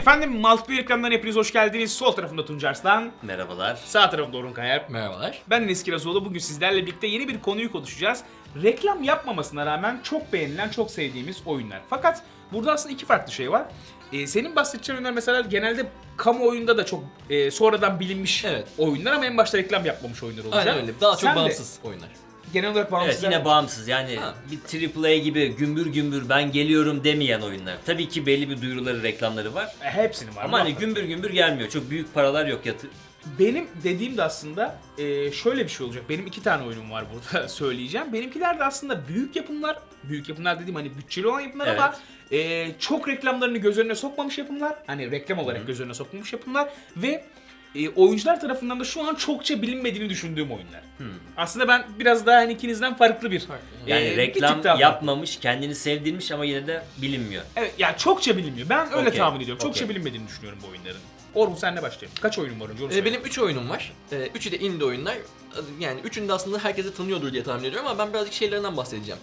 Efendim multiplayer ekranlarına hepiniz hoş geldiniz. Sol tarafımda Tuncer Arslan, Merhabalar. sağ tarafımda Orhun Kayar. Merhabalar. Ben Enes Kirazoğlu. Bugün sizlerle birlikte yeni bir konuyu konuşacağız. Reklam yapmamasına rağmen çok beğenilen, çok sevdiğimiz oyunlar. Fakat burada aslında iki farklı şey var. Ee, senin bahsedeceğin oyunlar mesela genelde kamuoyunda da çok e, sonradan bilinmiş Evet. oyunlar ama en başta reklam yapmamış oyunlar olacak. Aynen öyle. Daha çok Sen de bağımsız oyunlar. Genel olarak bağımsız. Evet yine bağımsız yani Ha. bir AAA gibi gümbür gümbür ben geliyorum demeyen oyunlar. Tabii ki belli bir duyuruları, reklamları var. E, Hepsinin var. Ama hani gümbür gümbür gelmiyor. Çok büyük paralar yok yatı. Benim dediğim de aslında e, şöyle bir şey olacak. Benim iki tane oyunum var burada söyleyeceğim. Benimkiler de aslında büyük yapımlar. Büyük yapımlar dediğim hani bütçeli olan yapımlar Evet. ama e, çok reklamlarını göz önüne sokmamış yapımlar. Hani reklam olarak göz önüne sokmamış yapımlar. Ve e, oyuncular tarafından da şu an çokça bilinmediğini düşündüğüm oyunlar. Aslında ben biraz daha hani ikinizden farklı bir... Yani e, bir reklam farklı. yapmamış, kendini sevdirmiş ama yine de bilinmiyor. Evet yani çokça bilinmiyor. Ben öyle Okey, tahmin ediyorum. Çokça okey. bilinmediğini düşünüyorum bu oyunların. Orhun senle başlayalım. Kaç oyunun var önce onu Ee, benim 3 oyunum var. Ee, üçü de indie oyunlar. Yani üçünü de aslında herkese tanıyordur diye tahmin ediyorum ama ben birazcık şeylerinden bahsedeceğim.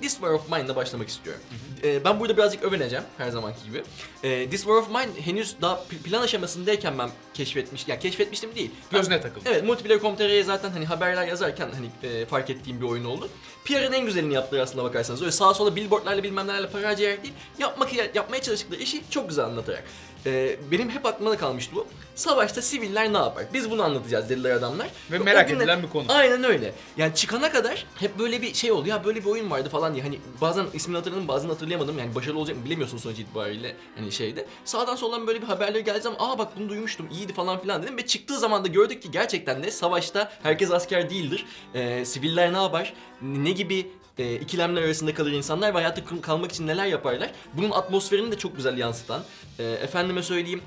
This War of Mine'la başlamak istiyorum. Ee, ben burada birazcık övüneceğim her zamanki gibi. Ee, This War of Mine henüz daha pl- plan aşamasındayken ben keşfetmiş, yani keşfetmiştim değil. Gözüne takıldı. Evet, Multiplayer.com.tr'ye zaten hani haberler yazarken hani e, fark ettiğim bir oyun oldu. PR'ın en güzelini yaptılar aslında bakarsanız. Öyle sağa sola billboardlarla bilmem nelerle para harcayarak değil, yapmak yapmaya çalıştıkları işi çok güzel anlatarak. E, benim hep aklımda kalmıştı bu. Savaşta siviller ne yapar? Biz bunu anlatacağız dediler adamlar. Ve merak günler- edilen bir konu. Aynen öyle. Yani çıkana kadar hep böyle bir şey oldu. Ya böyle bir oyun vardı falan diye. Hani bazen ismini hatırladım bazen hatırlayamadım. Yani başarılı olacak mı bilemiyorsun sonuç itibariyle. Hani şeyde. Sağdan soldan böyle bir haberler geldi zaman aa bak bunu duymuştum iyiydi falan filan dedim. Ve çıktığı zaman da gördük ki gerçekten de savaşta herkes asker değildir. Ee, siviller ne yapar? Ne gibi e, ikilemler arasında kalır insanlar ve hayatta kal- kalmak için neler yaparlar? Bunun atmosferini de çok güzel yansıtan. e, efendime söyleyeyim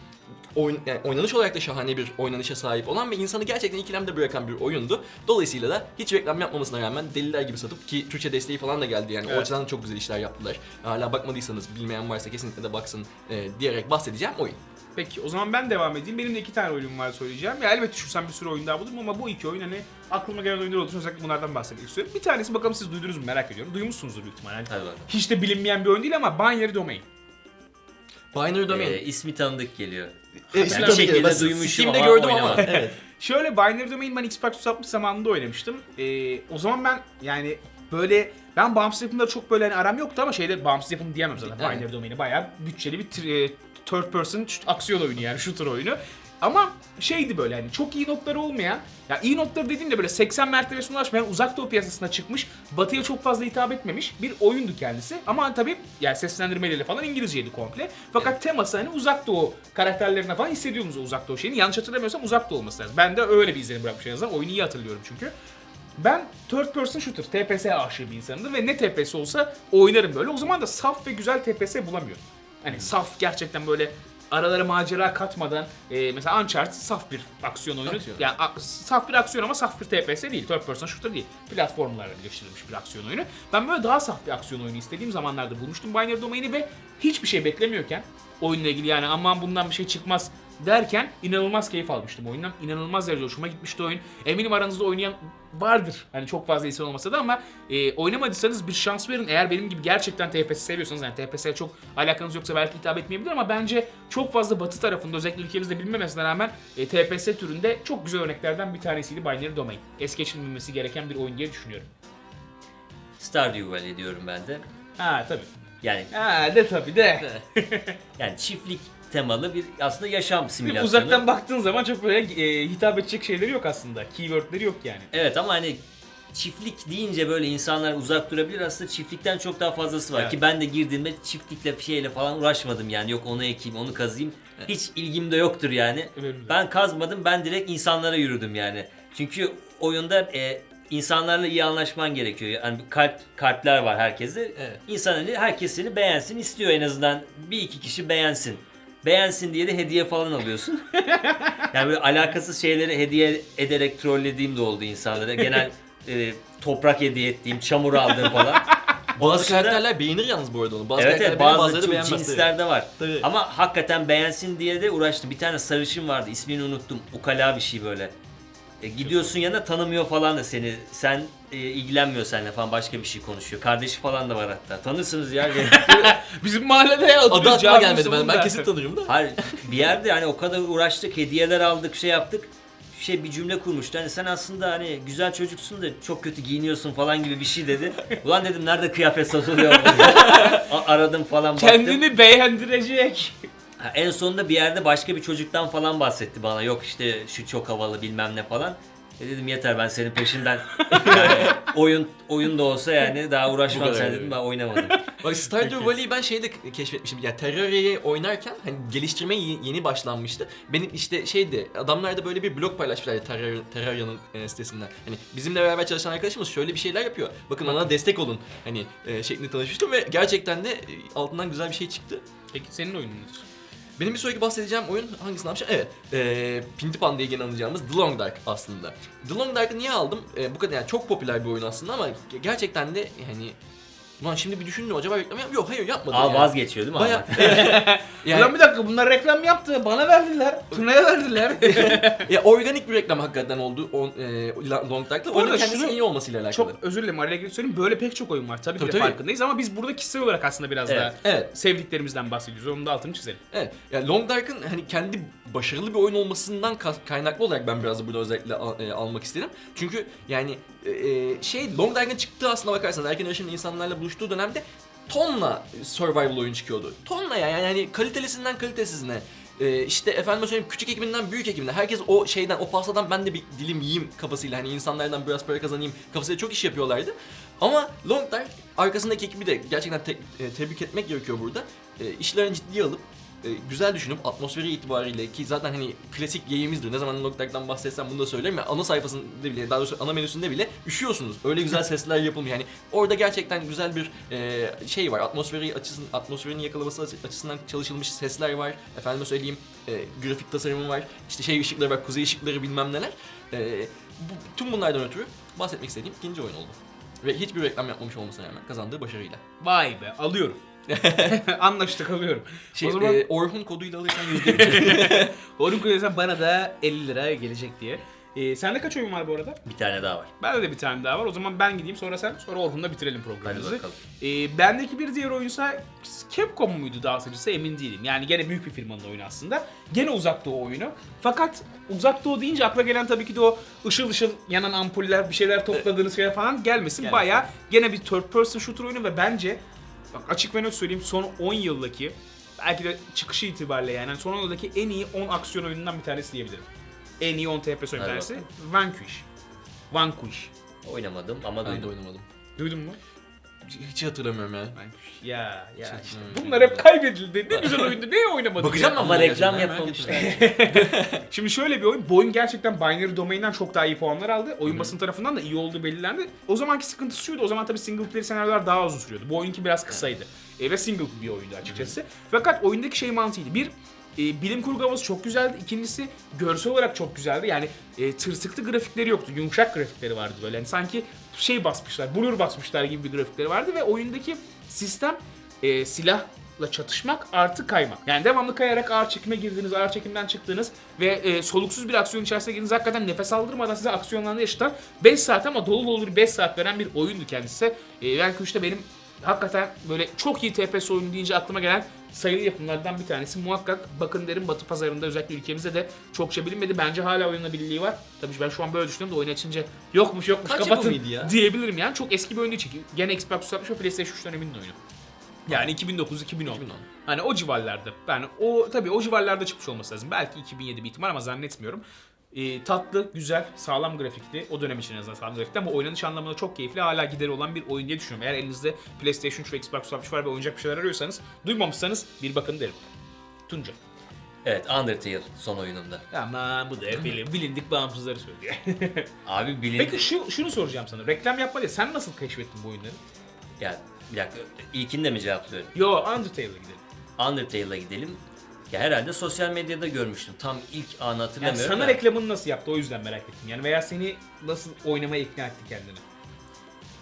oyun, yani oynanış olarak da şahane bir oynanışa sahip olan ve insanı gerçekten ikilemde bırakan bir oyundu. Dolayısıyla da hiç reklam yapmamasına rağmen deliler gibi satıp ki Türkçe desteği falan da geldi yani o Evet. açıdan da çok güzel işler yaptılar. Hala bakmadıysanız bilmeyen varsa kesinlikle de baksın e, diyerek bahsedeceğim oyun. Peki o zaman ben devam edeyim. Benim de iki tane oyunum var söyleyeceğim. Ya elbette düşünsem bir sürü oyun daha bulurum ama bu iki oyun hani aklıma gelen oyunlar olduğu için özellikle bunlardan bahsetmek istiyorum. Bir tanesi bakalım siz duydunuz mu merak ediyorum. Duymuşsunuzdur büyük ihtimalle. Bakalım. hiç de bilinmeyen bir oyun değil ama Binary Domain. Binary Domain. Ee, ismi tanıdık geliyor. E, tabii ki. şekilde Ben duymuşum Steam'de ama gördüm ama. oynamadım. evet. Şöyle Binary Domain ben Xbox 360 zamanında oynamıştım. Ee, o zaman ben yani böyle ben bağımsız yapımda çok böyle hani aram yoktu ama şeyde bağımsız yapım diyemem zaten. Evet. Binary Domain'i bayağı bütçeli bir tri- e, third person aksiyon oyunu yani shooter oyunu. Ama şeydi böyle hani çok iyi notları olmayan, ya iyi notları dediğimde böyle 80 mertebesine ulaşmayan uzak doğu piyasasına çıkmış, batıya çok fazla hitap etmemiş bir oyundu kendisi. Ama tabii yani seslendirmeleriyle falan İngilizceydi komple. Fakat teması hani uzak doğu karakterlerine falan hissediyorsunuz o uzak doğu şeyini. Yanlış hatırlamıyorsam uzak doğu olması lazım. Ben de öyle bir izlenim bırakmış en azından. Oyunu iyi hatırlıyorum çünkü. Ben third person shooter, TPS aşığı bir insanımdır ve ne TPS olsa oynarım böyle. O zaman da saf ve güzel TPS bulamıyorum. Hani saf gerçekten böyle aralara macera katmadan e, mesela Uncharted saf bir aksiyon oyunu. Aksiyon. Yani a- saf bir aksiyon ama saf bir TPS değil. Third person shooter değil. Platformlarla birleştirilmiş bir aksiyon oyunu. Ben böyle daha saf bir aksiyon oyunu istediğim zamanlarda bulmuştum Binary Domain'i ve hiçbir şey beklemiyorken oyunla ilgili yani aman bundan bir şey çıkmaz derken inanılmaz keyif almıştım oyundan. İnanılmaz derecede hoşuma gitmişti oyun. Eminim aranızda oynayan vardır. Hani çok fazla insan olmasa da ama e, oynamadıysanız bir şans verin. Eğer benim gibi gerçekten TPS seviyorsanız yani TPS'ye çok alakanız yoksa belki hitap etmeyebilir ama bence çok fazla batı tarafında özellikle ülkemizde bilinmemesine rağmen e, TPS türünde çok güzel örneklerden bir tanesiydi Binary Domain. Es geçilmemesi gereken bir oyun diye düşünüyorum. Stardew Valley diyorum ben de. Ha tabii. Yani Ha de tabii de. yani çiftlik temalı bir aslında yaşam simülasyonu. uzaktan baktığın zaman çok böyle e, hitap edecek şeyleri yok aslında. Keywordleri yok yani. Evet ama hani çiftlik deyince böyle insanlar uzak durabilir aslında çiftlikten çok daha fazlası var Evet. ki ben de girdiğimde çiftlikle bir şeyle falan uğraşmadım yani yok onu ekeyim onu kazıyım hiç ilgim de yoktur yani de. ben kazmadım ben direkt insanlara yürüdüm yani çünkü oyunda e, insanlarla iyi anlaşman gerekiyor yani kalp kalpler var herkese Evet. İnsan hani herkes seni beğensin istiyor en azından bir iki kişi beğensin beğensin diye de hediye falan alıyorsun yani böyle alakasız şeyleri hediye ederek trollediğim de oldu insanlara. Genel e, toprak hediye ettiğim, çamur aldığım falan. Bazı dışında- karakterler beğenir yalnız bu arada onu. Bazı evet karakterler evet beğenir, bazı bazıları çok beğenmez. cinslerde var. Tabii. Ama hakikaten beğensin diye de uğraştım. Bir tane sarışın vardı ismini unuttum. Ukala bir şey böyle. E, gidiyorsun yanına tanımıyor falan da seni. Sen e, ilgilenmiyor seninle falan başka bir şey konuşuyor. Kardeşi falan da var hatta. Tanırsınız ya. Bizim mahallede ya Adı oturuyor. aklıma caminin gelmedi ben. Ben sonunda. kesin tanırım da. Hayır bir yerde hani o kadar uğraştık, hediyeler aldık, şey yaptık. Şey bir cümle kurmuştu. Hani sen aslında hani güzel çocuksun da çok kötü giyiniyorsun falan gibi bir şey dedi. Ulan dedim nerede kıyafet satılıyor? A- Aradım falan baktım. Kendini beğendirecek. Ha, en sonunda bir yerde başka bir çocuktan falan bahsetti bana. Yok işte şu çok havalı bilmem ne falan. E dedim yeter ben senin peşinden yani oyun oyun da olsa yani daha uğraşmam sen dedim ben oynamadım. Bak Stardew Valley'i ben şeyde keşfetmişim. Ya Terraria'yı oynarken hani geliştirme ye- yeni başlanmıştı. Benim işte şeydi adamlar da böyle bir blog paylaşmışlardı Terraria- Terraria'nın e, sitesinden. Hani bizimle beraber çalışan arkadaşımız şöyle bir şeyler yapıyor. Bakın bana destek olun. Hani e, şeklinde tanışmıştım ve gerçekten de e, altından güzel bir şey çıktı. Peki senin oyunun nedir? Benim bir sonraki bahsedeceğim oyun hangisini yapacağım? Evet. E, Pintipan diye gene anacağımız The Long Dark aslında. The Long Dark'ı niye aldım? E, bu kadar yani çok popüler bir oyun aslında ama ge- gerçekten de yani Ulan şimdi bir düşündüm acaba reklam yap? Yok hayır yapmadım Aa yani. vazgeçiyor değil mi Baya yani, Ulan bir dakika bunlar reklam yaptı. Bana verdiler. Tuna'ya verdiler. ya organik bir reklam hakikaten oldu on, e, Long Dark'ta. Bu Oyunun kendisi iyi olmasıyla alakalı. çok özür dilerim araya girip söyleyeyim. Böyle pek çok oyun var. Tabii, Tabii, ki de tabii. farkındayız ama biz burada kişisel olarak aslında biraz Evet. daha Evet. sevdiklerimizden bahsediyoruz. Onun da altını çizelim. Evet. Yani Long Dark'ın hani kendi başarılı bir oyun olmasından ka- kaynaklı olarak ben biraz da burada özellikle al- e, almak istedim. Çünkü yani e, e, şey Long Dark'ın çıktığı aslına bakarsanız erken erişimli insanlarla buluştuğu dönemde tonla survival oyun çıkıyordu. Tonla ya yani hani kalitelisinden kalitesizine. E, işte efendime söyleyeyim küçük ekibinden büyük ekibine herkes o şeyden o pastadan ben de bir dilim yiyeyim kafasıyla hani insanlardan biraz para kazanayım kafasıyla çok iş yapıyorlardı. Ama Long Dark arkasındaki ekibi de gerçekten te- e, tebrik etmek gerekiyor burada. E, işlerini ciddiye alıp e, güzel düşünüp atmosferi itibariyle ki zaten hani klasik yayımızdır. Ne zaman Dark'tan bahsetsem bunu da söylerim ya ana sayfasında bile daha doğrusu ana menüsünde bile üşüyorsunuz. Öyle güzel sesler yapılmış. Yani orada gerçekten güzel bir e, şey var. Atmosferi açısın atmosferini yakalaması açısından çalışılmış sesler var. Efendime söyleyeyim e, grafik tasarımı var. İşte şey ışıkları var, kuzey ışıkları bilmem neler. E, bu, tüm bunlardan ötürü bahsetmek istediğim ikinci oyun oldu. Ve hiçbir reklam yapmamış olmasına rağmen kazandığı başarıyla. Vay be alıyorum. Anlaştık alıyorum. Şey, o zaman e, Orhun koduyla alırsan %3 Orhun Kulesi'nden bana da 50 lira gelecek diye. Ee, sende kaç oyun var bu arada? bir tane daha var. Bende de bir tane daha var. O zaman ben gideyim sonra sen sonra Orhun'la bitirelim Hadi programımızı. bakalım. Ee, bendeki bir diğer oyunsa Capcom muydu daha sıcısı emin değilim. Yani gene büyük bir firmanın oyunu aslında. Gene uzak doğu oyunu. Fakat uzak doğu deyince akla gelen tabii ki de o ışıl ışıl yanan ampuller bir şeyler topladığınız şeyler falan gelmesin. Gelmesin. Bayağı gene bir third person shooter oyunu ve bence bak açık ve net söyleyeyim son 10 yıldaki belki de çıkışı itibariyle yani son 10 yıldaki en iyi 10 aksiyon oyunundan bir tanesi diyebilirim. En iyi 10 TPS oyun Hadi tanesi. Vanquish. Vanquish. Oynamadım ama ben de duydum. oynamadım. Duydun mu? Hiç hatırlamıyorum ya. Vanquish. Ya ya işte. Bunlar hep kaybedildi. Ne güzel oyundu. Niye oynamadık? Bakacağım ya? Ama reklam yapmamışlar. Şimdi şöyle bir oyun. Oyun gerçekten Binary Domain'den çok daha iyi puanlar aldı. Oyun basın tarafından da iyi olduğu belirlendi. O zamanki sıkıntısı şuydu. O zaman tabii single player senaryolar daha uzun sürüyordu. Bu oyunki biraz kısaydı. E, ve single bir oyundu açıkçası. Fakat oyundaki şey mantığıydı. Bir, e, bilim kurgu çok güzeldi. İkincisi görsel olarak çok güzeldi. Yani e, tırsıklı grafikleri yoktu. Yumuşak grafikleri vardı böyle. Yani sanki şey basmışlar, blur basmışlar gibi bir grafikleri vardı ve oyundaki sistem e, silahla çatışmak artı kaymak. Yani devamlı kayarak ağır çekime girdiniz, ağır çekimden çıktınız ve e, soluksuz bir aksiyon içerisine girdiniz. Hakikaten nefes aldırmadan size aksiyonlarını yaşatan 5 saat ama dolu dolu bir 5 saat veren bir oyundu kendisi. E, işte benim hakikaten böyle çok iyi TPS oyunu deyince aklıma gelen sayılı yapımlardan bir tanesi. Muhakkak bakın derim Batı pazarında özellikle ülkemizde de çokça bilinmedi. Bence hala oynanabilirliği var. Tabii ben şu an böyle düşünüyorum da oyun açınca yokmuş yokmuş Kaç kapatın yapımıydı ya? diyebilirim yani. Çok eski bir oyun değil çünkü. Gene Xbox 360 ve PlayStation 3 döneminin oyunu. Yani 2009-2010. 2010. Hani o civarlarda. Yani o tabii o civarlarda çıkmış olması lazım. Belki 2007 bir ihtimal ama zannetmiyorum. Ee, tatlı, güzel, sağlam grafikli. O dönem için en azından sağlam grafikli ama oynanış anlamında çok keyifli. Hala gideri olan bir oyun diye düşünüyorum. Eğer elinizde PlayStation 3 ve Xbox 360 var ve oynayacak bir şeyler arıyorsanız duymamışsanız bir bakın derim. Tunca. Evet Undertale son oyunumda. Aman bu da hep bilin- bilindik bağımsızları söylüyor. Abi bilin... Peki şu, şunu soracağım sana. Reklam yapma diye sen nasıl keşfettin bu oyunları? Ya bir dakika ilkinde mi cevaplıyorum? Yo Undertale'a gidelim. Undertale'a gidelim. Ya herhalde sosyal medyada görmüştüm. Tam ilk anı Yani hatırlamıyorum sana da. reklamını nasıl yaptı o yüzden merak ettim. Yani veya seni nasıl oynamaya ikna etti kendini.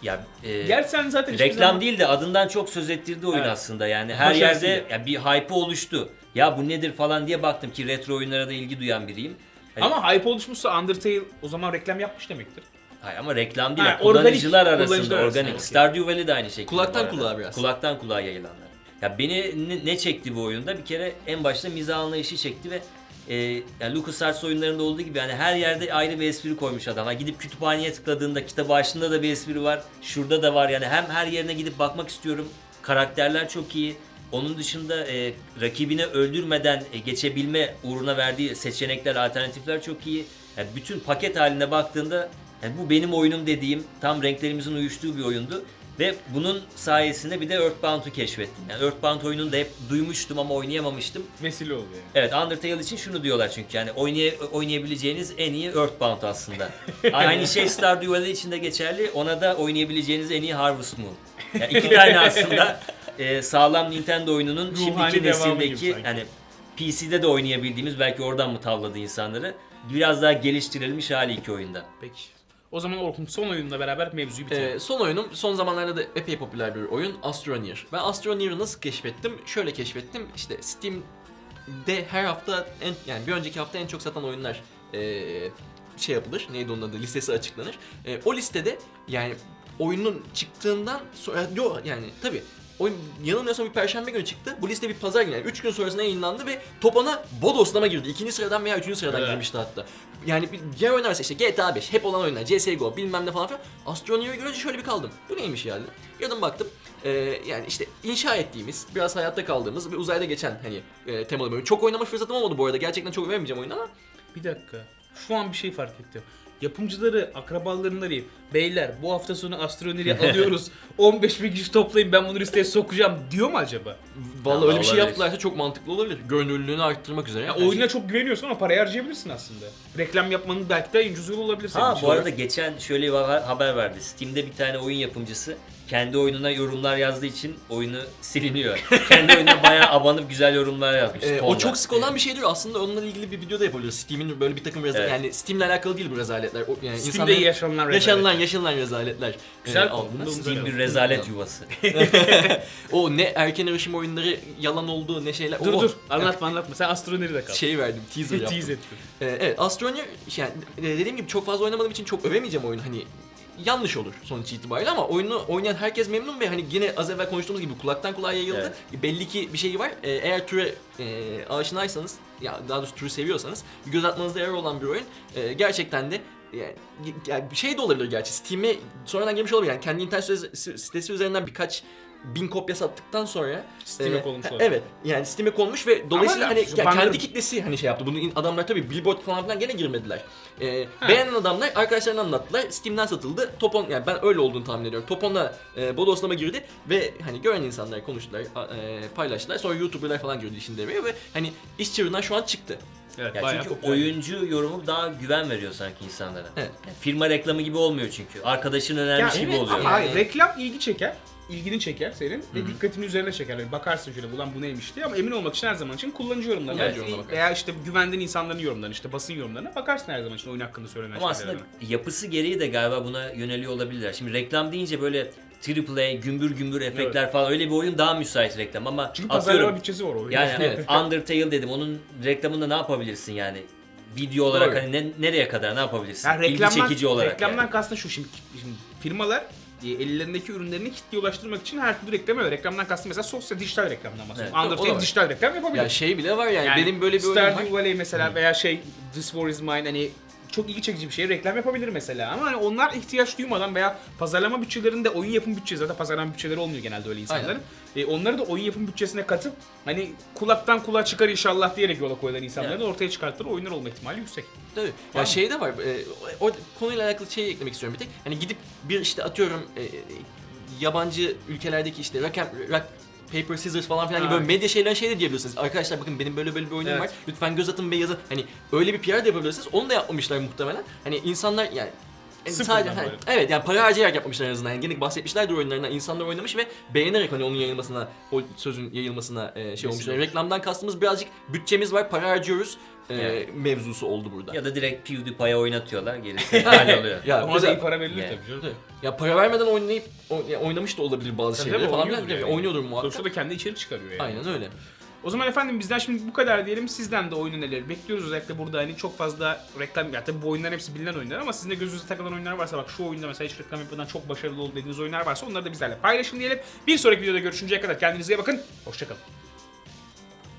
Ya e, Gerçi sen zaten hiçbir reklam zaman- değil de adından çok söz ettirdi oyun Evet. aslında yani. Her Başarısıyla. yerde ya bir hype oluştu. Ya bu nedir falan diye baktım ki retro oyunlara da ilgi duyan biriyim. Hani- Ama hype oluşmuşsa Undertale o zaman reklam yapmış demektir. Hayır ama reklam değil. Ha, kullanıcılar organik, arasında kullanıcılar arasında, organik. okey. Stardew Valley de aynı şekilde. Kulaktan bu arada. kulağa biraz. Kulaktan kulağa yayılanlar. Ya beni ne, çekti bu oyunda? Bir kere en başta mizah anlayışı çekti ve e, yani LucasArts oyunlarında olduğu gibi yani her yerde ayrı bir espri koymuş adam. Yani gidip kütüphaneye tıkladığında kitabı açtığında da bir espri var. Şurada da var yani hem her yerine gidip bakmak istiyorum. Karakterler çok iyi. Onun dışında e, rakibini öldürmeden e, geçebilme uğruna verdiği seçenekler, alternatifler çok iyi. Yani bütün paket haline baktığında yani bu benim oyunum dediğim tam renklerimizin uyuştuğu bir oyundu. Ve bunun sayesinde bir de Earthbound'u keşfettim. Yani Earthbound oyununu da hep duymuştum ama oynayamamıştım. Vesile oluyor. Evet Undertale için şunu diyorlar çünkü yani oynay oynayabileceğiniz en iyi Earthbound aslında. Aynı şey Stardew Valley için de geçerli. Ona da oynayabileceğiniz en iyi Harvest Moon. Yani iki tane aslında e, sağlam Nintendo oyununun Ruhani şimdiki nesildeki yani PC'de de oynayabildiğimiz belki oradan mı tavladı insanları. Biraz daha geliştirilmiş hali iki oyunda. Peki. O zaman Orkun son oyunla beraber mevzuyu bitirelim. Ee, son oyunum son zamanlarda da epey popüler bir oyun Astroneer. Ben Astroneer'ı nasıl keşfettim? Şöyle keşfettim. İşte Steam'de her hafta en yani bir önceki hafta en çok satan oyunlar ee, şey yapılır. Neydi onun adı? Listesi açıklanır. Ee, o listede yani oyunun çıktığından sonra yok yani tabii Oyun yanılmıyorsam bir perşembe günü çıktı. Bu liste bir pazar günü yani 3 gün sonrasında yayınlandı ve top ona bodoslama girdi. İkinci sıradan veya üçüncü sıradan Evet. girmişti hatta. Yani bir diğer oyunlar mesela işte GTA 5 hep olan oyunlar CSGO bilmem ne falan filan. Astroneer'ı görünce şöyle bir kaldım. Bu neymiş yani? Yardım baktım. Ee, yani işte inşa ettiğimiz, biraz hayatta kaldığımız ve uzayda geçen hani e, temalı bir oyun. Çok oynama fırsatım olmadı bu arada. Gerçekten çok vermeyeceğim oyunu ama Bir dakika. Şu an bir şey fark ettim. Yapımcıları, akrabalarını arayıp beyler bu hafta sonu astronomiyi alıyoruz. 15 bin kişi toplayın ben bunu listeye sokacağım diyor mu acaba? vallahi öyle bir şey olabilir. yaptılarsa çok mantıklı olabilir. Görünürlüğünü arttırmak üzere. Ya Her şey- oyuna çok güveniyorsun ama parayı harcayabilirsin aslında. Reklam yapmanın belki de en ucuz yolu olabilir senin Ha için. bu arada geçen şöyle bir haber- haber verdi. Steam'de bir tane oyun yapımcısı kendi oyununa yorumlar yazdığı için oyunu siliniyor. kendi oyununa bayağı abanıp güzel yorumlar yazmış. Ee, o çok sık olan bir şeydir. Aslında onunla ilgili bir video da yapabiliriz. Steam'in böyle bir takım reza- Evet. yani Steam'le alakalı değil bu rezaletler. O, yani Steam'de insanların- yaşanılan rezalet. yaşanılan yaşanılan rezaletler. Güzel Ee, Steam bir rezalet yuvası. o ne erken erişim oyunları yalan olduğu ne şeyler. Dur o, dur anlatma anlatma sen astronomiyi kal. Şey verdim teaser yaptım. Tease ettin. Ee, evet Astroneer yani dediğim gibi çok fazla oynamadığım için çok övemeyeceğim oyunu hani yanlış olur sonuç itibariyle ama oyunu oynayan herkes memnun ve hani yine az evvel konuştuğumuz gibi kulaktan kulağa yayıldı. Belli ki bir şeyi var. Ee, eğer türe e, aşinaysanız ya daha doğrusu türü seviyorsanız göz atmanızda yer olan bir oyun. Ee, gerçekten de yani, şey de olabilir gerçi. Steam'e sonradan gelmiş olabilir. Yani kendi internet sitesi, sitesi üzerinden birkaç bin kopya sattıktan sonra Steam'e e, konmuş olabilir. Evet. Yani Steam'e konmuş ve dolayısıyla hani ya kendi kitlesi hani şey yaptı. Bunu adamlar tabii billboard falan filan gene girmediler. Ee, beğenen adamlar arkadaşlarına anlattılar. Steam'den satıldı. Topon yani ben öyle olduğunu tahmin ediyorum. Topon'la e, bodoslama girdi ve hani gören insanlar konuştular, e, paylaştılar. Sonra YouTuber'lar falan girdi işin devreye ve hani iş çığırından şu an çıktı. Evet, Ya bayağı çünkü popüler. oyuncu yorumu daha güven veriyor sanki insanlara. Evet. Yani firma reklamı gibi olmuyor çünkü. Arkadaşın önermiş Ya gibi evet, oluyor. Ama hayır, Yani- reklam ilgi çeker. ilgini çeker senin ve dikkatini üzerine çeker. Yani bakarsın şöyle ulan bu neymiş diye ama emin olmak için her zaman için kullanıcı yorumlarına yorumuna bakarsın. veya işte güvendiğin insanların yorumlarına işte basın yorumlarına bakarsın her zaman için oyun hakkında söylenen Ama şeylerine. aslında yapısı gereği de galiba buna yöneliyor olabilirler. Şimdi reklam deyince böyle AAA, gümbür gümbür efektler falan öyle bir oyun daha müsait reklam ama Çünkü atıyorum pazarlama bütçesi var oyunda. yani Evet. Undertale dedim onun reklamında ne yapabilirsin yani? Video olarak Doğru. hani ne- nereye kadar ne yapabilirsin? Yani İlgi reklamdan, çekici olarak reklamdan yani. kastım şu şimdi, şimdi firmalar e, ellerindeki ürünlerini kitleye ulaştırmak için her türlü reklam yapıyor. Reklamdan kastım mesela sosyal dijital reklamdan bahsediyorum. Evet, o da Undertale var. dijital reklam yapabilir. Ya şey bile var yani, benim böyle bir oyunum var. Stardew Valley mesela veya şey This War Is Mine hani çok ilgi çekici bir şey reklam yapabilir mesela ama hani onlar ihtiyaç duymadan veya pazarlama bütçelerinde oyun yapım bütçesi zaten pazarlama bütçeleri olmuyor genelde öyle insanların. E, onları da oyun yapım bütçesine katıp hani kulaktan kulağa çıkar inşallah diyerek yola koyulan insanların ortaya çıkarttıkları oyunlar olma ihtimali yüksek. Tabii. Ya şey de var. E, o konuyla alakalı şey eklemek istiyorum bir tek. Hani gidip bir işte atıyorum e, yabancı ülkelerdeki işte rock, and- rock paper scissors falan filan gibi böyle medya şeyler şey de diyebilirsiniz. Arkadaşlar bakın benim böyle böyle bir oyunum Evet. var. Lütfen göz atın ve yazın. Hani öyle bir PR da yapabilirsiniz. Onu da yapmamışlar muhtemelen. Hani insanlar yani Sıfırdan sadece hani, böyle. evet yani para harcayarak yapmamışlar en azından. Yani gene bahsetmişlerdir oyunlarından. İnsanlar oynamış ve beğenerek hani onun yayılmasına, o sözün yayılmasına e, şey olmuş. Yani reklamdan kastımız birazcık bütçemiz var, para harcıyoruz e, Evet. mevzusu oldu burada. Ya da direkt PewDiePie'ye oynatıyorlar gerisi halloluyor. Ya Ona da mesela- iyi para verilir Yani. tabii canım. Ya para vermeden oynayıp o- ya oynamış da olabilir bazı Tabii şeyleri tabii, falan oynuyordur filan. yani. Oynuyordur muhakkak. Sonuçta da kendi içerik çıkarıyor yani. Aynen öyle. O zaman efendim bizden şimdi bu kadar diyelim. Sizden de oyun önerileri bekliyoruz. Özellikle burada hani çok fazla reklam... Ya tabii bu oyunların hepsi bilinen oyunlar ama sizin de gözünüze takılan oyunlar varsa bak şu oyunda mesela hiç reklam yapmadan çok başarılı oldu dediğiniz oyunlar varsa onları da bizlerle paylaşın diyelim. Bir sonraki videoda görüşünceye kadar kendinize iyi bakın. Hoşçakalın.